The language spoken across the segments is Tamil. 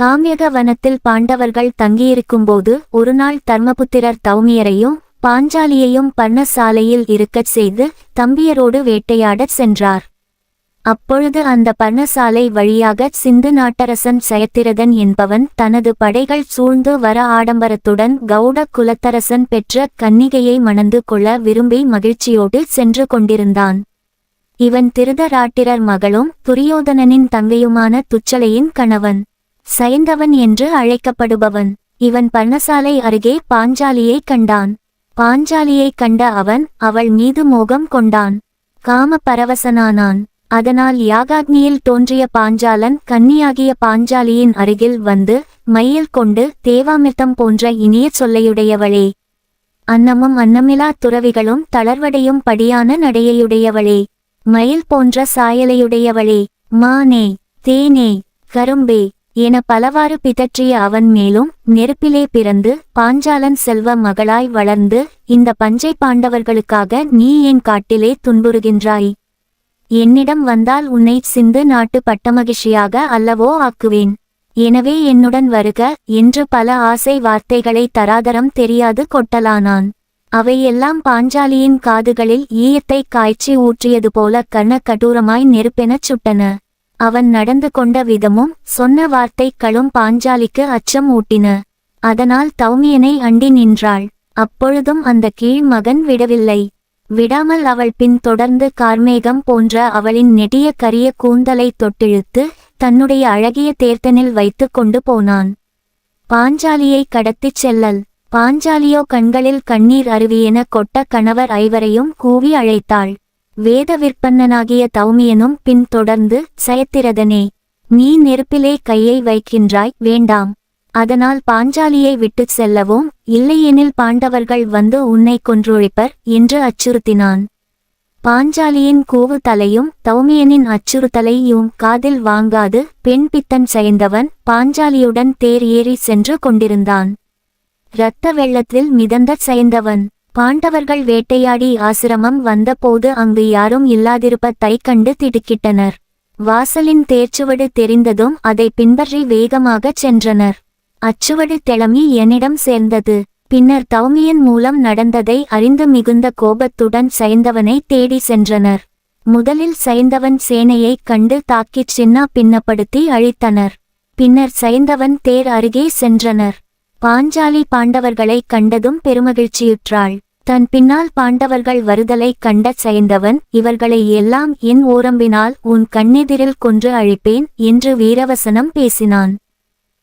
காமியக வனத்தில் பாண்டவர்கள் தங்கியிருக்கும்போது ஒருநாள் தர்மபுத்திரர் தௌமியரையும் பாஞ்சாலியையும் பர்ணசாலையில் இருக்கச் செய்து தம்பியரோடு வேட்டையாடச் சென்றார். அப்பொழுது அந்த பர்ணசாலை வழியாக சிந்து நாட்டரசன் சயத்திரதன் என்பவன் தனது படைகள் சூழ்ந்து வர ஆடம்பரத்துடன் கௌட குலத்தரசன் பெற்ற கன்னிகையை மணந்து கொள்ள விரும்பி மகிழ்ச்சியோடு சென்று கொண்டிருந்தான். இவன் திருதராட்டிரர் மகளும் துரியோதனனின் தங்கையுமான துச்சலையின் கணவன். சயந்தவன் என்று அழைக்கப்படுபவன். இவன் பர்ணசாலை அருகே பாஞ்சாலியை கண்டான். பாஞ்சாலியை கண்ட அவன் அவள் மீது மோகம் கொண்டான். காம பரவசனானான் அதனால் யாகாக்னியில் தோன்றிய பாஞ்சாலன் கன்னியாகிய பாஞ்சாலியின் அருகில் வந்து மையில் கொண்டு தேவாமிர்தம் போன்ற இனிய சொல்லையுடையவளே. அன்னமும் அன்னமிலா துறவிகளும் தளர்வடையும் படியான நடையையுடையவளே. மயில் போன்ற சாயலையுடையவளே. மானே தேனே கரும்பே என பலவாறு பிதற்றிய அவன் மேலும் நெருப்பிலே பிறந்து பாஞ்சாலன் செல்வ மகளாய் வளர்ந்து இந்த பஞ்சை பாண்டவர்களுக்காக நீ என் காட்டிலே துன்புறுகின்றாய். என்னிடம் வந்தால் உன்னை சிந்து நாட்டு பட்டமகிழ்ச்சியாக அல்லவோ ஆக்குவேன். எனவே என்னுடன் வருக என்று பல ஆசை வார்த்தைகளை தராதரம் தெரியாது கொட்டலானான். அவையெல்லாம் பாஞ்சாலியின் காதுகளில் ஈயத்தை காய்ச்சி ஊற்றியது போல கர்ண கடூரமாய் நெருப்பெனச் சுட்டன. அவன் நடந்து கொண்ட விதமும் சொன்ன வார்த்தைகளும் பாஞ்சாலிக்கு அச்சம் ஊட்டின. அதனால் தௌமியனை அண்டி நின்றாள். அப்பொழுதும் அந்த கீழ் மகன் விடவில்லை. விடாமல் அவள் பின் தொடர்ந்து கார்மேகம் போன்ற அவளின் நெடிய கரிய கூந்தலை தொட்டிழுத்து தன்னுடைய அழகிய தேர்த்தனில் வைத்து கொண்டு போனான். பாஞ்சாலியை கடத்திச் செல்லல். பாஞ்சாலியோ கண்களில் கண்ணீர் அருவியென கொட்ட கணவர் ஐவரையும் கூவி அழைத்தாள். வேத விற்பன்னனாகிய தௌமியனும் பின் தொடர்ந்து சயத்திரதனே நீ நெருப்பிலே கையை வைக்கின்றாய் வேண்டாம். அதனால் பாஞ்சாலியை விட்டுச் செல்லவும் இல்லையெனில் பாண்டவர்கள் வந்து உன்னை கொன்றொழிப்பர் என்று அச்சுறுத்தினான். பாஞ்சாலியின் கூவு தலையும் தௌமியனின் அச்சுறுத்தலையும் காதில் வாங்காது பெண் பித்தன் செய்தவன் பாஞ்சாலியுடன் தேர் ஏறி சென்று கொண்டிருந்தான். இரத்த வெள்ளத்தில் மிதந்த செய்தவன் பாண்டவர்கள் வேட்டையாடி ஆசிரமம் வந்தபோது அங்கு யாரும் இல்லாதிருப்ப கண்டு திடுக்கிட்டனர். வாசலின் தேர்ச்சுவடு தெரிந்ததும் அதை பின்பற்றி வேகமாகச் சென்றனர். அச்சுவடு திளமி என்னிடம் சேர்ந்தது. பின்னர் தௌமியன் மூலம் நடந்ததை அறிந்து மிகுந்த கோபத்துடன் சைந்தவனை தேடி சென்றனர். முதலில் சைந்தவன் சேனையைக் கண்டு தாக்கிச் சின்னா பின்னப்படுத்தி அழித்தனர். பின்னர் சைந்தவன் தேர் அருகே சென்றனர். பாஞ்சாலி பாண்டவர்களைக் கண்டதும் பெருமகிழ்ச்சியுற்றாள். தன் பின்னால் பாண்டவர்கள் வருதலைக் கண்ட சைந்தவன் இவர்களை எல்லாம் என் ஓரம்பினால் உன் கண்ணெதிரில் கொன்று அழிப்பேன் என்று வீரவசனம் பேசினான்.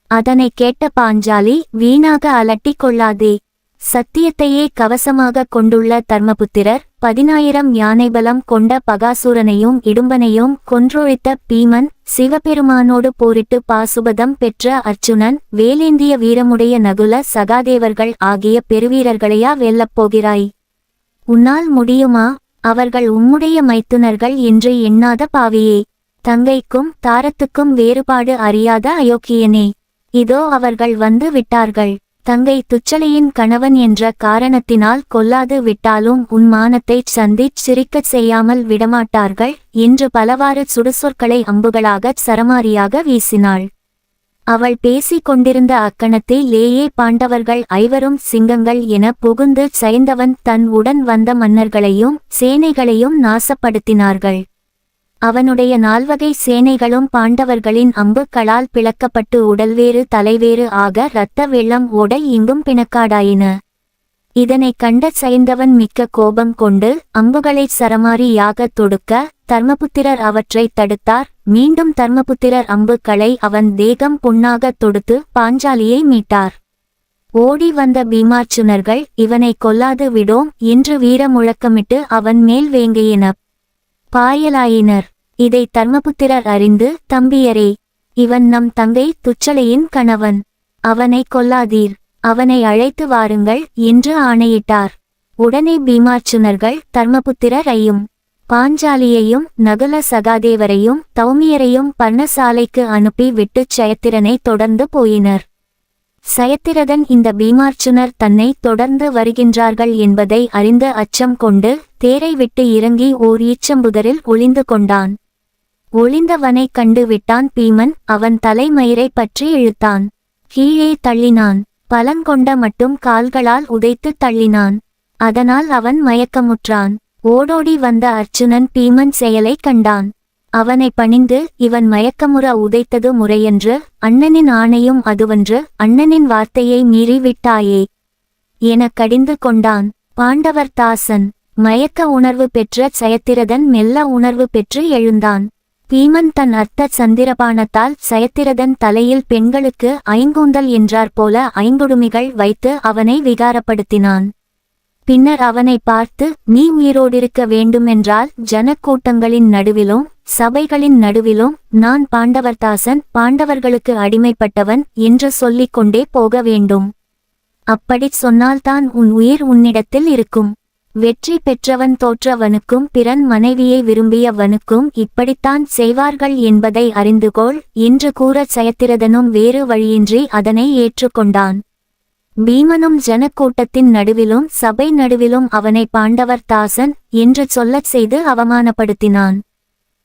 அதனைக் கேட்ட பாஞ்சாலி வீணாக அலட்டிக் கொள்ளாதே சத்தியத்தையே கவசமாக கொண்டுள்ள தர்மபுத்திரர் பதினாயிரம் யானைபலம் கொண்ட பகாசூரனையும் இடும்பனையும் கொன்றொழித்த பீமன் சிவபெருமானோடு போரிட்டு பாசுபதம் பெற்ற அர்ச்சுனன் வேலேந்திய வீரமுடைய நகுல சகாதேவர்கள் ஆகிய பெருவீரர்களையா வெல்லப் போகிறாய்? உன்னால் முடியுமா? அவர்கள் உம்முடைய மைத்துனர்கள் என்று எண்ணாத பாவியே. தங்கைக்கும் தாரத்துக்கும் வேறுபாடு அறியாத அயோக்கியனே. இதோ அவர்கள் வந்து விட்டார்கள். தங்கை துச்சலையின் கணவன் என்ற காரணத்தினால் கொல்லாது விட்டாலும் உன் மானத்தைச் சந்திச் சிரிக்கச் செய்யாமல் விடமாட்டார்கள் என்று பலவாறு சுடுசொற்களை அம்புகளாகச் சரமாரியாக வீசினாள். அவள் பேசிக் கொண்டிருந்த அக்கணத்திலேயே பாண்டவர்கள் ஐவரும் சிங்கங்கள் என புகுந்து சைந்தவன் தன் உடன் வந்த மன்னர்களையும் சேனைகளையும் நாசப்படுத்தினார்கள். அவனுடைய நால்வகை சேனைகளும் பாண்டவர்களின் அம்புக்களால் பிளக்கப்பட்டு உடல்வேறு தலைவேறு ஆக இரத்த வெள்ளம் ஓட இங்கும் பிணக்காடாயின. இதனைக் கண்ட சைந்தவன் மிக்க கோபம் கொண்டு அம்புகளைச் சரமாரியாக தொடுக்க தர்மபுத்திரர் அவற்றைத் தடுத்தார். மீண்டும் தர்மபுத்திரர் அம்புக்களை அவன் தேகம் புண்ணாகத் தொடுத்து பாஞ்சாலியை மீட்டார். ஓடி வந்த பீமார்ச்சுனர்கள் இவனை கொல்லாது விடோம் என்று வீர முழக்கமிட்டு அவன் மேல் வேங்கையினர் பாயலாயினர். இதை தர்மபுத்திரர் அறிந்து தம்பியரே இவன் நம் தங்கை துச்சலையின் கணவன். அவனை கொல்லாதீர். அவனை அழைத்து வாருங்கள் என்று ஆணையிட்டார். உடனே பீமார்ச்சுனர்கள் தர்மபுத்திரரையும் பாஞ்சாலியையும் நகுல சகாதேவரையும் தௌமியரையும் பர்ணசாலைக்கு அனுப்பி விட்டுச் சயத்திரனை தொடர்ந்து போயினர். சயத்திரதன் இந்த பீமார்ச்சுனர் தன்னை தொடர்ந்து வருகின்றார்கள் என்பதை அறிந்து அச்சம் கொண்டு தேரை விட்டு இறங்கி ஓர் ஈச்சம்புதரில் ஒளிந்து கொண்டான். ஒளிந்தவனைக் கண்டு விட்டான் பீமன் அவன் தலைமயிரை பற்றி இழுத்தான். கீழே தள்ளினான். பலங்கொண்ட மட்டும் கால்களால் உதைத்து தள்ளினான். அதனால் அவன் மயக்கமுற்றான். ஓடோடி வந்த அர்ச்சுனன் பீமன் செயலைக் கண்டான். அவனை பணிந்து இவன் மயக்கமுற உதைத்தது முறையென்று அண்ணனின் ஆணையும் அதுவன்று அண்ணனின் வார்த்தையை மீறி விட்டாயே எனக் கடிந்து கொண்டான். பாண்டவர் தாசன் மயக்க உணர்வு பெற்ற சயத்திரதன் மெல்ல உணர்வு பெற்று எழுந்தான். பீமன் தன் அர்த்த சந்திரபானத்தால் சயத்திரதன் தலையில் பெண்களுக்கு ஐங்கூந்தல் என்றார் போல ஐங்குடுமிகள் வைத்து அவனை விகாரப்படுத்தினான். பின்னர் அவனை பார்த்து நீ உயிரோடிருக்க வேண்டுமென்றால் ஜனக்கூட்டங்களின் நடுவிலும் சபைகளின் நடுவிலும் நான் பாண்டவர்தாசன் பாண்டவர்களுக்கு அடிமைப்பட்டவன் என்று சொல்லிக் கொண்டே போக வேண்டும். அப்படிச் சொன்னால்தான் உன் உயிர் உன்னிடத்தில் இருக்கும். வெற்றி பெற்றவன் தோற்றவனுக்கும் பிறன் மனைவியை விரும்பியவனுக்கும் இப்படித்தான் செய்வார்கள் என்பதை அறிந்துகொள் என்று கூறச் சயத்திரதனும் வேறு வழியின்றி அதனை ஏற்றுக்கொண்டான். பீமனும் ஜனக்கூட்டத்தின் நடுவிலும் சபை நடுவிலும் அவனை பாண்டவர் தாசன் என்று சொல்லச் செய்து அவமானப்படுத்தினான்.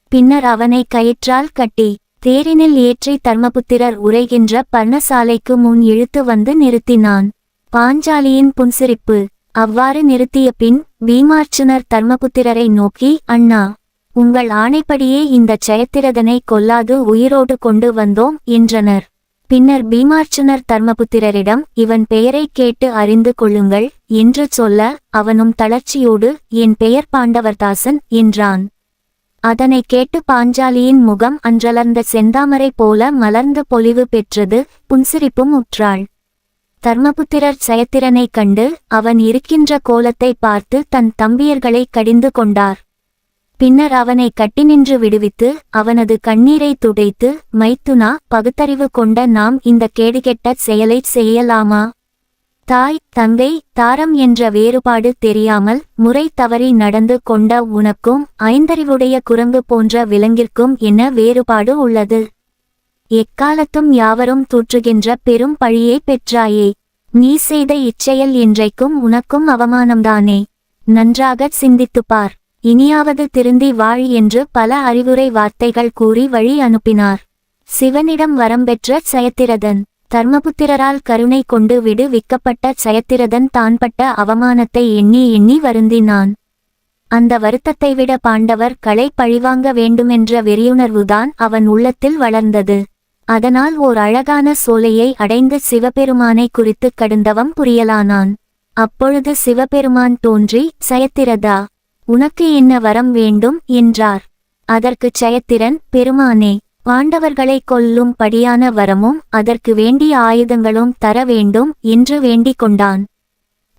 பின்னர் அவனை கயிற்றால் கட்டி தேரினில் ஏற்றி தர்மபுத்திரர் உரைகின்ற பர்ணசாலைக்கு முன் இழுத்து வந்து நிறுத்தினான். பாஞ்சாலியின் புன்சிரிப்பு அவ்வாறு நிறுத்திய பின் பீமார்ச்சனர் தர்மபுத்திரரை நோக்கி அண்ணா உங்கள் ஆணைப்படியே இந்தச் ஜெயத்திரதனை கொல்லாது உயிரோடு கொண்டு வந்தோம் என்றனர். பின்னர் பீமார்ச்சனர் தர்மபுத்திரரிடம் இவன் பெயரைக் கேட்டு அறிந்து கொள்ளுங்கள் என்று சொல்ல அவனும் தளர்ச்சியோடு என் பெயர் பாண்டவர்தாசன் என்றான். அதனைக் கேட்டு பாஞ்சாலியின் முகம் அன்றலர்ந்த செந்தாமரை போல மலர்ந்து பொலிவு பெற்றது புன்சிரிப்பும் உற்றாள். தர்மபுத்திரர் சயத்திரனைக் கண்டு அவன் இருக்கின்ற கோலத்தை பார்த்து தன் தம்பியர்களை கடிந்து கொண்டார். பின்னர் அவனை கட்டி நின்று விடுவித்து அவனது கண்ணீரை துடைத்து மைத்துனா பகுத்தறிவு கொண்ட நாம் இந்த கேடுகெட்ட செயலைச் செய்யலாமா? தாய் தங்கை தாரம் என்ற வேறுபாடு தெரியாமல் முறை தவறி நடந்து கொண்ட உனக்கும் ஐந்தறிவுடைய குரங்கு போன்ற விலங்கிற்கும் என்ன வேறுபாடு உள்ளது? எக்காலத்தும் யாவரும் தூற்றுகின்ற பெரும் பழியை பெற்றாயே. நீ செய்த இச்செயல் இன்றைக்கும் உனக்கும் அவமானம்தானே. நன்றாகச் சிந்தித்துப் பார். இனியாவது திருந்தி வாழ் என்று பல அறிவுரை வார்த்தைகள் கூறி வழி அனுப்பினார். சிவனிடம் வரம்பெற்ற சயத்திரதன் தர்மபுத்திரரால் கருணை கொண்டு விடு விக்கப்பட்ட சயத்திரதன் தான்பட்ட அவமானத்தை எண்ணி எண்ணி வருந்தினான். அந்த வருத்தத்தை விட பாண்டவர் களை பழிவாங்க வேண்டுமென்ற வெறியுணர்வுதான் அவன் உள்ளத்தில் வளர்ந்தது. அதனால் ஓர் அழகான சோலையை அடைந்து சிவபெருமானை குறித்து கடுந்தவம் புரியலானான். அப்பொழுது சிவபெருமான் தோன்றி சயத்திரதா உனக்கு என்ன வரம் வேண்டும்? என்றார். அதற்குச் சயத்திரன் பெருமானே பாண்டவர்களை கொல்லும் படியான வரமும் அதற்கு வேண்டிய ஆயுதங்களும் தர வேண்டும் என்று வேண்டிக் கொண்டான்.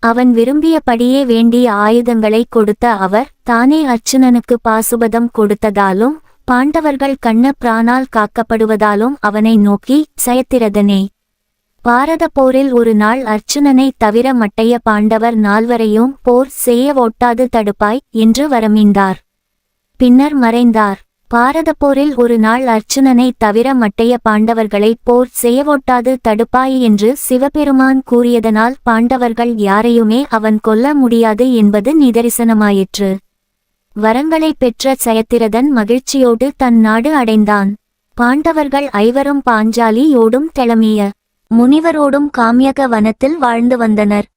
அவன் விரும்பியபடியே வேண்டிய ஆயுதங்களை கொடுத்த அவர் தானே அர்ச்சுனனுக்கு பாசுபதம் கொடுத்ததாலும் பாண்டவர்கள் கண்ண பிரானால் காக்கப்படுவதாலும் அவனை நோக்கி சயத்திரதனே பாரத போரில் ஒரு நாள் அர்ச்சுனனை தவிர மட்டைய பாண்டவர் நால்வரையும் போர் செய்ய ஓட்டாது தடுப்பாய் என்று வரமீந்தார் பின்னர் மறைந்தார். பாரத போரில் ஒரு நாள் அர்ச்சுனனை தவிர மட்டைய பாண்டவர்களை போர் செய்யவொட்டாது தடுப்பாய் என்று சிவபெருமான் கூறியதனால் பாண்டவர்கள் யாரையுமே அவன் கொல்ல முடியாது என்பது நிதரிசனமாயிற்று. வரங்களை பெற்ற சயத்திரதன் மகிழ்ச்சியோடு தன் நாடு அடைந்தான். பாண்டவர்கள் ஐவரும் பாஞ்சாலியோடும் தெளமிய முனிவரோடும் காமியக வனத்தில் வாழ்ந்து வந்தனர்.